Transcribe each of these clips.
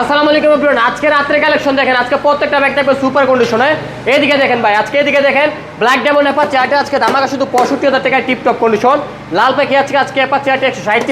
আসসালামু আলাইকুম এভরিওয়ান আজকে রাত্রে কালেকশন দেখেন, আজকে প্রত্যেকটা ব্যাগ থাকবে সুপার কন্ডিশনে এদিকে দেখেন ভাই, আজকে এদিকে দেখেন ব্ল্যাক ডায়মন্ড অ্যাপার চেয়ারটা আজকে দামাকা শুধু পঁয়ষট্টি হাজার টাকায় টিপটপ কন্ডিশন লাল প্যাকে আজকে আজকে অ্যাপার চারটে একশো ষাট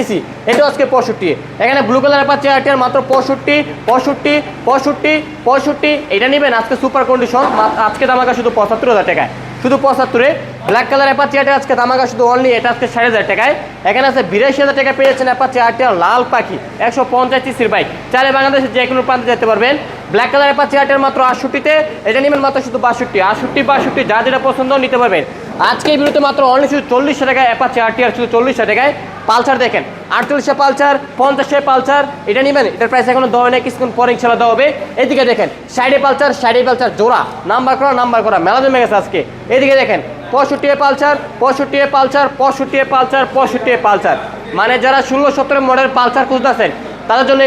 এটাও আজকে পঁয়ষট্টি। এখানে ব্লু কালার অ্যাপার চারটের মাত্র পঁয়ষট্টি পঁয়ষট্টি পঁয়ষট্টি পঁয়ষট্টি। এটা নেবেন আজকে সুপার কন্ডিশন আজকে দামাকা শুধু পঁচাত্তর হাজার টাকায়। শুধু পঁচাত্তরে। ব্ল্যাক কালার অ্যাপাচি আটে আজকে দামাকা শুধু অনলি এটা আজকে ষাট হাজার টাকায়। এখানে আছে বিরাশি হাজার টাকা পেয়েছেন অ্যাপাচি আটে লাল পাখি, একশো পঞ্চাশ সিসির বাইক চাইলে বাংলাদেশের যে কোনো প্রান্তে যেতে পারবেন। ব্ল্যাক কালার অ্যাপাচি আটের মাত্র আটষট্টিতে, এটা নেবেন মাত্র শুধু বাষট্টি, আটষট্টি, বাষট্টি, যা যেটা পছন্দ নিতে পারবেন। আজকে এই বিরুদ্ধে মাত্র অনলি শুধু চল্লিশশো টাকায় অ্যাপাচি আটটি আর শুধু চল্লিশশো টাকায় পালসার দেখেন। আটচল্লিশে পালসার, পঞ্চাশে পালসার, এটা নেবেন। এটার প্রাইস এখনও দেওয়া নেই কিছুক্ষণ পরে ইনশাল্লাহ দেওয়া হবে। এদিকে দেখেন সাইডে পালসার সাইডে পালসার, জোড়া নাম্বার করা নাম্বার করা মেলা জমে গেছে আজকে। এদিকে দেখেন পঁয়ষট্টি পালসার পঁয়ষট্টি পালসার পঁয়ষট্টি পালসার পঁয়ষট্টি পালসার। মানে যারা ষোলো, সতেরো মডেল পালসার খুঁজতেছেন, তাদের জন্য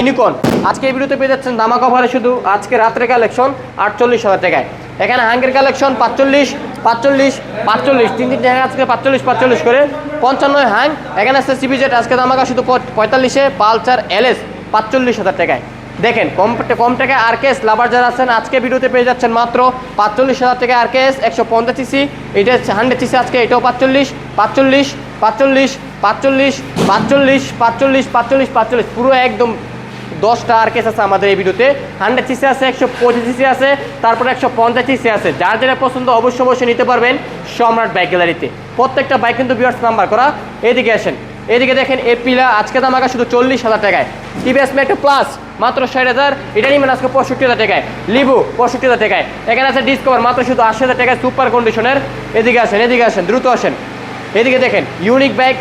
ইউনিকর্ন আজকে এই ভিডিওতে পেয়ে যাচ্ছেন দামা কভারে শুধু আজকে রাত্রে কালেকশন আটচল্লিশ হাজার টাকায়। এখানে হাঙ্গের কালেকশন পাঁচচল্লিশ পাঁচচল্লিশ পাঁচচল্লিশ। তিন তিন জায়গায় আজকে পাঁচচল্লিশ পাঁচচল্লিশ করে। পঞ্চান্ন হ্যাং এখানে আসছে সিবিজেট আজকে দামাকা শুধু পঁয়- পঁয়তাল্লিশে পালচার এলএস, পাঁচচল্লিশ হাজার টাকায়। দেখেন, কম কম টাকায় আরকেএস লাভার যারা আছেন, আজকে ভিডিওতে পেয়ে যাচ্ছেন মাত্র পাঁচচল্লিশ হাজার টাকা আরকেএস একশো পঞ্চাশ সিসি এটা হচ্ছে হান্ড্রেড সিসি আজকে, এটাও পাঁচচল্লিশ পাঁচচল্লিশ পাঁচচল্লিশ পাঁচচল্লিশ পাঁচচল্লিশ পাঁচচল্লিশ পাঁচচল্লিশ পাঁচচল্লিশ, পুরো একদম দশটা আর কেস আছে আমাদের এই ভিডিওতে। হান্ড্রেড সিসি আছে, একশো পঁচিশ সিসি আছে, তারপরে একশো পঞ্চাশ সিসি আছে। যার যেটা পছন্দ অবশ্যই অবশ্যই নিতে পারবেন সম্রাট বাইক গ্যালারিতে। প্রত্যেকটা বাইক কিন্তু বিয়ার্স নাম্বার করা। এদিকে আসেন, এদিকে দেখেন এপিলা আজকে দাম আগা শুধু চল্লিশ হাজার টাকায়। টিভিএস মেট্রো প্লাস মাত্র ষাট হাজার। এটা নিবেন আজকে পঁয়ষট্টি হাজার টাকায়। লিবু পঁয়ষট্টি হাজার টাকায়। এখানে আছে ডিসকভার মাত্র শুধু আশি হাজার টাকায় সুপার কন্ডিশনের এদিকে আসেন এদিকে আসেন, দ্রুত আসেন। এদিকে দেখেন ইউনিক ব্যাগ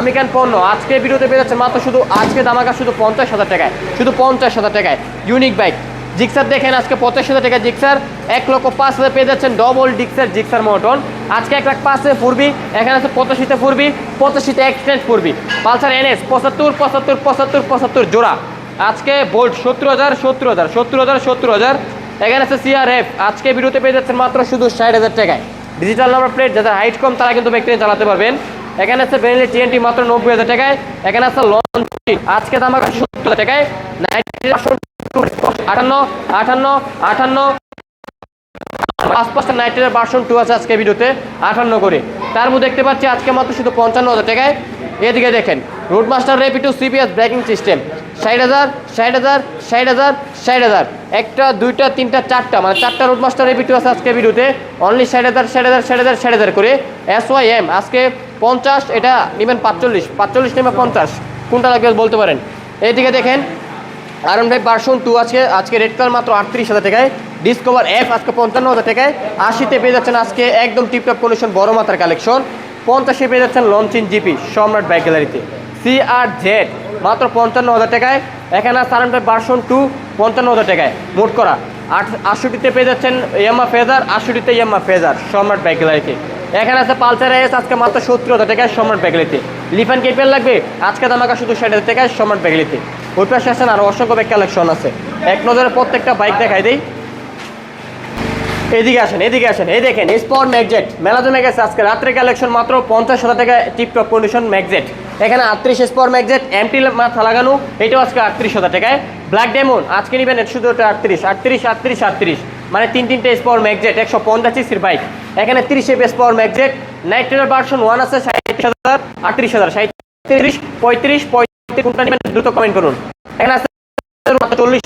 আমেরিকান পণ্য। আজকে ভিডিওতে পেয়ে যাচ্ছে মাত্র শুধু আজকে দামাকা শুধু পঞ্চাশ হাজার টাকায়। শুধু পঞ্চাশ হাজার টাকায়। ইউনিক বাইক জিক্সার দেখেন আজকে পঞ্চাশ হাজার টাকা জিক্সার এক লক্ষ পাঁচ হাজার পেয়ে যাচ্ছেন ডবল ডিক্সার জিক্সার মোটন আজকে এক লাখ পাঁচ হাজার ফুরবি এখানে আছে পঁচাশিতে ফুরবি পঁচাশিতে এক্সটেন্স ফুরবি পালসার এনএস পঁচাত্তর পঁচাত্তর পঁচাত্তর পঁচাত্তর জোড়া। আজকে বোল্ট সত্তর হাজার সত্তর হাজার সত্তর হাজার সত্তর হাজার। এখানে আছে সিআরএফ আজকে ভিডিওতে পেয়ে যাচ্ছেন মাত্র শুধু ষাট হাজার টাকায়। ডিজিটাল নাম্বার প্লেট যাদের হাইট কম, তারা কিন্তু ব্যক্তি চালাতে পারবেন। এখানে আছে বেনেলি টিএনটি মাত্র নব্বই হাজার টাকায়। এখানে আছে লঞ্চ আজকে দাম আছে সত্তর হাজার টাকায়। নাইনটি আটান্ন আটান্ন আটান্ন। পাঁচ পাঁচটা নাইটের ভার্সন টু আছে আজকে ভিডিওতে, আটান্ন করে। তার মধ্যে দেখতে পাচ্ছি আজকে মাত্র শুধু পঞ্চান্ন হাজার টাকায়। এদিকে দেখেন রোডমাস্টার রেপিটু সিপিএস ব্রেকিং সিস্টেম ষাট হাজার ষাট হাজার ষাট হাজার ষাট হাজার। একটা, দুইটা, তিনটা, চারটা মানে চারটা রোডমাস্টার রেপিটু আছে আজকে ভিডিওতে। অনলি ষাট হাজার ষাট হাজার ষাট হাজার ষাট হাজার করে। এস ওয়াই এম আজকে পঞ্চাশ, এটা নেবেন পাঁচচল্লিশ পাঁচচল্লিশ নেবে পঞ্চাশ। কোনটা লাগবে বলতে পারেন। এইদিকে দেখেন আরন ভাই ভার্সন টু আছে আজকে রেড কালার মাত্র আটত্রিশ হাজার টাকায়। ডিসকভার এফ আজকে পঞ্চান্ন হাজার টাকায়। আশিতে পেয়ে যাচ্ছেন আজকে একদম টিপটপ কন্ডিশন বড় মাত্রার কালেকশন পঞ্চাশে পেয়ে যাচ্ছেন লঞ্চিন জিপি সম্রাট বাইক গ্যালারিতে সি আর জেড মাত্র পঞ্চান্ন হাজার টাকায়। এখানে আছে আরন ভাই ভার্সন টু পঞ্চান্ন হাজার টাকায়। মোট করা। আট, আটষট্টিতে পেয়ে যাচ্ছেন ইয়ামা ফেজার আটষট্টিতে ইয়ামা ফেজার সম্রাট বাইক গ্যালারিতে এখানে আছে পালসার এস, আজকে মাত্র সত্তর হাজার টাকায় সম্রাট ব্যাগলিতে লিফান কেপিয়ার লাগবে? আজকে দামাকা শুধু ষাট হাজার টাকায় সম্রাট ব্যাগলিতে ওই পাশে আছেন আরও অসংখ্য ব্যাগ কালেকশন আছে। এক নজরে প্রত্যেকটা বাইক দেখাই দেই। এদিকে আসেন এদিকে আসেন, এই দেখেন স্পট ম্যাগজেট মেলা জমে গেছে আজকে। রাত্রে কালেকশন মাত্র পঞ্চাশ হাজার টাকা টিপটপ কন্ডিশন ম্যাগজেট এখানে আটত্রিশ স্পট ম্যাগজেট এমটি মাথা লাগানো, এটাও আজকে আটত্রিশ হাজার টাকায়। ব্ল্যাক ডেমন আজকে নেবেন শুধু ওটা আটত্রিশ আটত্রিশ আটত্রিশ আটত্রিশ। মানে তিন তিনটে স্পট ম্যাগজেট একশো পঞ্চাশ সিসির বাইক এখানে তিরিশ এফ স্পর ম্যাগজেট নাইট্রের ভার্সন ওয়ান আছে সাঁত্রিশ হাজার, আটত্রিশ হাজার সাঁত্রিশ পঁয়ত্রিশ পঁয়ত্রিশ, কোনটা নেবেন দ্রুত কমেন্ট করুন। এখানে আছে চল্লিশ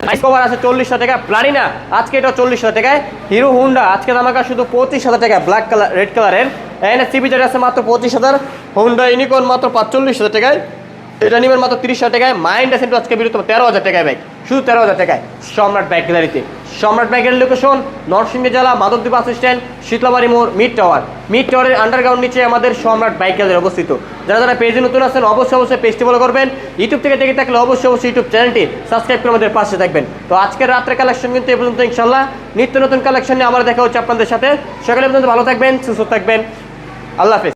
আইস কভার আছে চল্লিশ হাজার টাকা। প্লারিনা আজকে এটা চল্লিশ হাজার টাকায়। হিরো হুন্ডা আজকে দামাকা শুধু পঁচিশ হাজার টাকা ব্ল্যাক কালার রেড কালারের এখানে সিবি যেটা আছে মাত্র পঁচিশ হাজার হুন্ডা ইউনিকর্ন মাত্র পাঁচচল্লিশ হাজার টাকায়। এটা নিবেন মাত্র তিরিশ হাজার টাকায়। মাইন্ড আছে আজকে বিরুদ্ধে তেরো হাজার টাকায় বাইক শুধু তেরো হাজার টাকায়। সম্রাট বাইক গ্যালারিতে সম্রাট বাইকের লোকেশন নরসিংদী জেলা মাধবদ্বীপ বাস স্ট্যান্ড শীতলাবাড়ি মোড় মিড টাওয়ার মিড টাওয়ারের আন্ডারগ্রাউন্ড নিচে আমাদের সম্রাট বাইক গ্যালারি অবস্থিত। যারা যারা পেজে নতুন আছেন, অবশ্যই অবশ্যই পেজটি ফলো করবেন। ইউটিউব থেকে দেখে থাকলে অবশ্যই অবশ্যই ইউটিউব চ্যানেলটি সাবস্ক্রাইব করে আমাদের পাশে থাকবেন। তো আজকের রাত্রে কালেকশন কিন্তু এ পর্যন্ত ইনশাল্লাহ নিত্য নতুন কালেকশন নিয়ে আবার দেখা হচ্ছে আপনাদের সাথে। সকালে পর্যন্ত ভালো থাকবেন, সুস্থ থাকবেন। আল্লাহ হাফেজ।